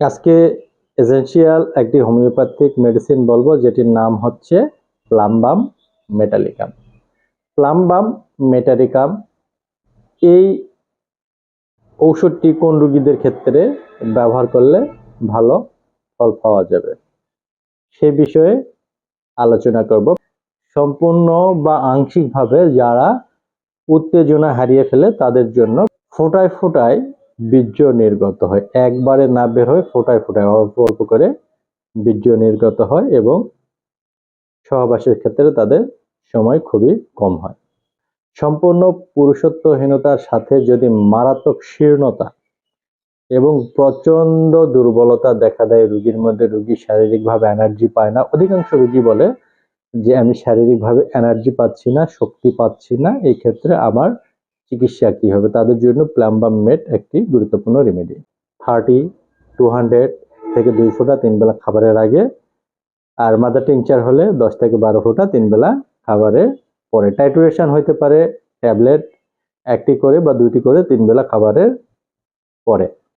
আজকে এসেনশিয়াল একটি homeopathic medicine বলব, যেটির নাম হচ্ছে প্লাম্বাম মেটালিকাম প্লাম্বাম মেটালিকাম এই ঔষধটি কোন রোগীদের ক্ষেত্রে ব্যবহার করলে ভালো ফল পাওয়া যাবে, সে বিষয়ে আলোচনা করব। সম্পূর্ণ বা আংশিকভাবে যারা উত্তেজনা হারিয়ে ফেলে তাদের জন্য ফোটায় ফোটায় বীর্য নির্গত হয়। একবারে না বের হয় ফোটায় ফোটায়, অল্প অল্প করে বীর্য নির্গত হয় এবং সহবাসের ক্ষেত্রে তাদের সময় খুবই কম হয়। সম্পূর্ণ পুরুষত্বহীনতার সাথে যদি মারাত্মক শীর্ণতা এবং প্রচণ্ড দুর্বলতা দেখা দেয়, রুগীর মধ্যে রুগী শারীরিকভাবে এনার্জি পায় না। অধিকাংশ রুগী বলে যে, আমি শারীরিকভাবে এনার্জি পাচ্ছি না, শক্তি পাচ্ছি না এই ক্ষেত্রে আমার চিকিৎসা কী হবে? তাদের জন্য প্লাম্বাম মেট একটি গুরুত্বপূর্ণ রেমেডি থার্টি, টু হান্ড্রেড থেকে দুই ফোঁটা তিন বেলা খাবারের আগে আর মাদার টিংচার হলে দশ থেকে বারো ফোঁটা তিন বেলা খাবারের পরে। টাইটুরেশন হইতে পারে ট্যাবলেট একটি করে বা দুইটি করে তিন বেলা খাবারের পরে।